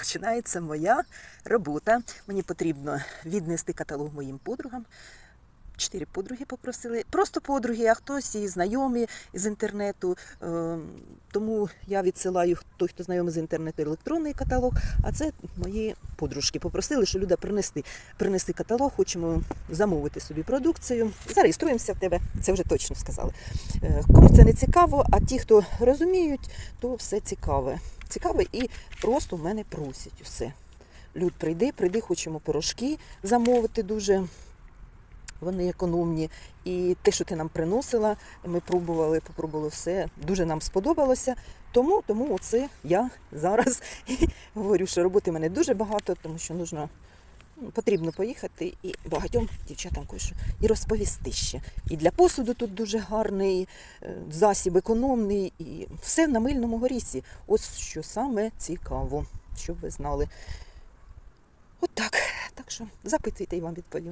починається моя робота. Мені потрібно віднести каталог моїм подругам. Чотири подруги попросили. Просто подруги, а хтось і знайомі з інтернету. Е, Тому я відсилаю той, хто знайомий з інтернету, електронний каталог. А це мої подружки. Попросили, що Люда принести, принести каталог, хочемо замовити собі продукцію. Зареєструємося в тебе, це вже точно сказали. Е, Кому це не цікаво, а ті, хто розуміють, то все цікаве. Цікаве і просто в мене просять усе. Люд, прийди, прийди, хочемо пирожки замовити дуже. Вони економні. І те, що ти нам приносила, ми пробували, попробували все. Дуже нам сподобалося. Тому, тому оце я зараз говорю, що роботи в мене дуже багато, тому що нужно, ну, потрібно поїхати і багатьом дівчатам кое-що і розповісти ще. І для посуду тут дуже гарний е, засіб, економний, і все на мильному горісі. Ось що саме цікаво, щоб ви знали. От так. Так що запитуйте і вам відповім.